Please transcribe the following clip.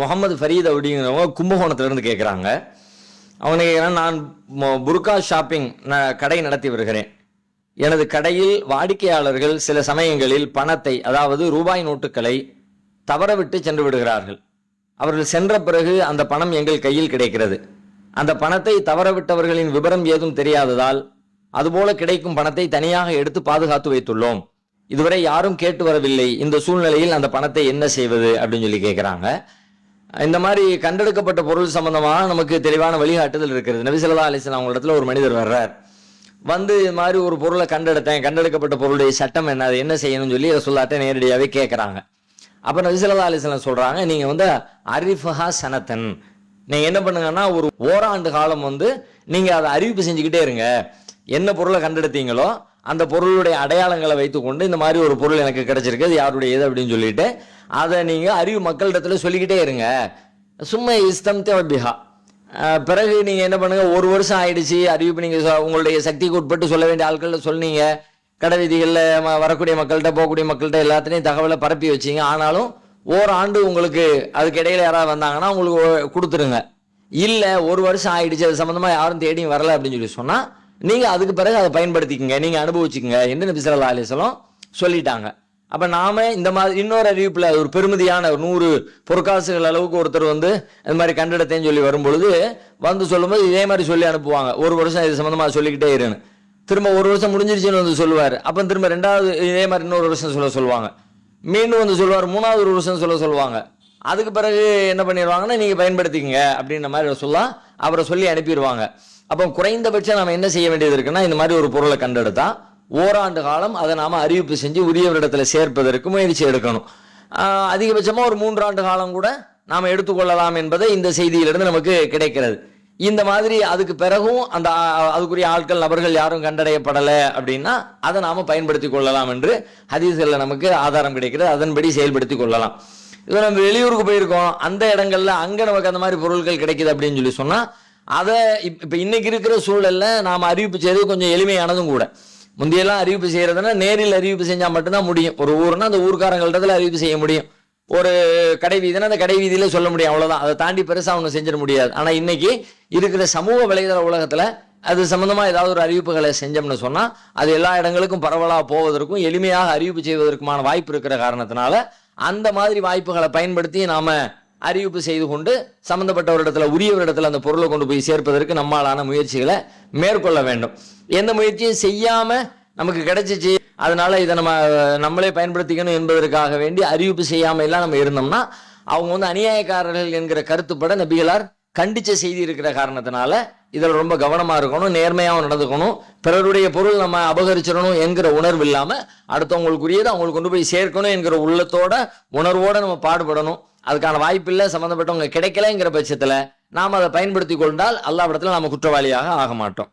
முகமது ஃபரீத் அப்படிங்கிறவங்க கும்பகோணத்துலேருந்து கேட்குறாங்க அவங்க கேட்குறாங்க நான் புர்கா ஷாப்பிங் நான் கடை நடத்தி வருகிறேன். எனது கடையில் வாடிக்கையாளர்கள் சில சமயங்களில் பணத்தை அதாவது ரூபாய் நோட்டுகளை தவறவிட்டு சென்று விடுகிறார்கள். அவர்கள் சென்ற பிறகு அந்த பணம் எங்கள் கையில் கிடைக்கிறது. அந்த பணத்தை தவறவிட்டவர்களின் விவரம் ஏதும் தெரியாததால் அதுபோல கிடைக்கும் பணத்தை தனியாக எடுத்து பாதுகாத்து வைத்துள்ளோம். இதுவரை யாரும் கேட்டு வரவில்லை இந்த சூழ்நிலையில் அந்த பணத்தை என்ன செய்வது அப்படின்னு சொல்லி கேட்குறாங்க இந்த மாதிரி கண்டெடுக்கப்பட்ட பொருள் சம்பந்தமாக நமக்கு தெளிவான வழிகாட்டுதல் இருக்கிறது. நபிசல்லா அலிஸ்லாம் அவங்க இடத்துல ஒரு மனிதர் வர்றார். வந்து இது மாதிரி ஒரு பொருளை கண்டெடுத்தேன் கண்டெடுக்கப்பட்ட பொருளுடைய சட்டம் என்ன அது என்ன செய்யணும்னு சொல்லி ரசூல்லாட்ட நேரடியாகவே கேட்குறாங்க அப்போ நபிசல்லா அலிஸ்லாம் சொல்கிறாங்க நீங்கள் வந்து அரிஃபஹா சனத்தன். நீங்கள் என்ன பண்ணுங்கன்னா ஒரு ஓராண்டு காலம் வந்து நீங்கள் அதை அறிவிப்பு செஞ்சுக்கிட்டே இருங்க. என்ன பொருளை கண்டெடுத்தீங்களோ அந்த பொருளுடைய அடையாளங்களை வைத்துக்கொண்டு இந்த மாதிரி ஒரு பொருள் எனக்கு கிடைச்சிருக்கு அது யாருடைய இது அப்படின்னு சொல்லிட்டு அதை நீங்கள் அறிவு மக்களிடத்தில் சொல்லிக்கிட்டே இருங்க. சும்மா இஸ்தம் தேவபிஹா பிறகு நீங்கள் என்ன பண்ணுங்கள் ஒரு வருஷம் ஆயிடுச்சு. அறிவிப்பு நீங்கள் உங்களுடைய சக்திக்கு உட்பட்டு சொல்ல வேண்டிய ஆட்கள்கிட்ட சொன்னீங்க. கடை வீதிகளில் வரக்கூடிய மக்கள்கிட்ட போகக்கூடிய மக்கள்கிட்ட எல்லாத்தையும் தகவலை பரப்பி வச்சீங்க. ஆனாலும் ஓராண்டு உங்களுக்கு அதுக்கு இடையில யாராவது வந்தாங்கன்னா உங்களுக்கு கொடுத்துருங்க. இல்லை ஒரு வருஷம் ஆயிடுச்சு. அது சம்மந்தமாக யாரும் தேடியும் வரல அப்படின்னு சொல்லி சொன்னால் நீங்கள் அதுக்கு பிறகு அதை பயன்படுத்திக்கங்க. நீங்கள் அனுபவிச்சுக்கங்க. என்ன நபி ஸல்லல்லாஹு அலைஹி சொல்லிட்டாங்க. அப்போ நாம இந்த மாதிரி இன்னொரு அறிவிப்பில் ஒரு பெருமதியான ஒரு நூறு பொற்காசுகள் அளவுக்கு ஒருத்தர் வந்து இந்த மாதிரி கண்டெடுத்தேன்னு சொல்லி வரும்பொழுது வந்து சொல்லும்போது இதே மாதிரி சொல்லி அனுப்புவாங்க. ஒரு வருஷம் இது சம்மந்தமாக சொல்லிக்கிட்டே இருன்னு. திரும்ப ஒரு வருஷம் முடிஞ்சிருச்சுன்னு வந்து சொல்லுவார். அப்போ திரும்ப ரெண்டாவது இதே மாதிரி இன்னொரு வருஷம் சொல்ல சொல்லுவாங்க. மீண்டும் வந்து சொல்லுவார். மூணாவது ஒரு வருஷம் சொல்ல சொல்லுவாங்க. அதுக்கு பிறகு என்ன பண்ணிடுவாங்கன்னா நீங்கள் பயன்படுத்திக்கங்க அப்படின்ற மாதிரி சொல்லலாம் அவரை சொல்லி அனுப்பிடுவாங்க. அப்போ குறைந்தபட்சம் நம்ம என்ன செய்ய வேண்டியது இருக்குன்னா இந்த மாதிரி ஒரு பொருளை கண்டெடுத்தால் ஓராண்டு காலம் அதை நாம் அறிவிப்பு செஞ்சு உரியவரிடத்தில் சேர்ப்பதற்கு முயற்சி எடுக்கணும். அதிகபட்சமாக ஒரு மூன்றாண்டு காலம் கூட நாம் எடுத்துக்கொள்ளலாம் என்பதை இந்த செய்தியிலிருந்து நமக்கு கிடைக்கிறது. இந்த மாதிரி அதுக்கு பிறகும் அந்த அதுக்குரிய ஆட்கள் நபர்கள் யாரும் கண்டடையப்படலை அப்படின்னா அதை நாம் பயன்படுத்தி கொள்ளலாம் என்று ஹதீஸ்களில் நமக்கு ஆதாரம் கிடைக்கிறது. அதன்படி செயல்படுத்தி கொள்ளலாம். இப்போ நம்ம வெளியூருக்கு போயிருக்கோம். அந்த இடங்கள்ல அங்கே நமக்கு அந்த மாதிரி பொருட்கள் கிடைக்குது அப்படின்னு சொல்லி சொன்னால் அதை இப்போ இன்னைக்கு இருக்கிற சூழலில் நாம் அறிவிப்பு செய்து கொஞ்சம் எளிமையானதும் கூட. முந்தையெல்லாம் அறிவிப்பு செய்கிறதுனா நேரில் அறிவிப்பு செஞ்சால் மட்டும்தான் முடியும். ஒரு ஊர்னா அந்த ஊர்க்காரங்கள்ட்ட அறிவிப்பு செய்ய முடியும். ஒரு கடை வீதினா அந்த கடை வீதியில சொல்ல முடியும் அவ்வளோதான் அதை தாண்டி பெருசாக அவங்க செஞ்சிட முடியாது. ஆனால் இன்னைக்கு இருக்கிற சமூக வலைதள உலகத்தில் அது சம்மந்தமாக ஏதாவது ஒரு அறிவிப்புகளை செஞ்சோம்னு சொன்னால் அது எல்லா இடங்களுக்கும் பரவலாக போவதற்கும் எளிமையாக அறிவிப்பு செய்வதற்குமான வாய்ப்பு இருக்கிற காரணத்தினால அந்த மாதிரி வாய்ப்புகளை பயன்படுத்தி நாம் அறிவிப்பு செய்து கொண்டு சம்பந்தப்பட்டவரிடத்துல உரியவரிடத்தில் அந்த பொருளை கொண்டு போய் சேர்ப்பதற்கு நம்மாலான முயற்சிகளை மேற்கொள்ள வேண்டும். எந்த முயற்சியும் செய்யாம நமக்கு கிடைச்சிச்சு அதனால இதை நம்ம நம்மளே பயன்படுத்திக்கணும் என்பதற்காக வேண்டி அறிவிப்பு செய்யாம எல்லாம் நம்ம இருந்தோம்னா அவங்க வந்து அநியாயக்காரர்கள் என்கிற கருத்துப்பட நபிகளார் கண்டிச்ச செய்தி இருக்கிற காரணத்தினால இதில் ரொம்ப கவனமாக இருக்கணும் நேர்மையாகவும் நடந்துக்கணும் பிறருடைய பொருள் நம்ம அபகரிச்சிடணும் என்கிற உணர்வு இல்லாமல் அடுத்தவங்களுக்குரியதை அவங்களுக்கு கொண்டு போய் சேர்க்கணும் என்கிற உள்ளத்தோட உணர்வோடு நம்ம பாடுபடணும். அதுக்கான வாய்ப்பு இல்லை சம்மந்தப்பட்டவங்க கிடைக்கலங்கிற பட்சத்தில் நாம் அதை பயன்படுத்தி கொண்டால் அல்லாவிடத்தில் நாம் குற்றவாளியாக ஆக மாட்டோம்.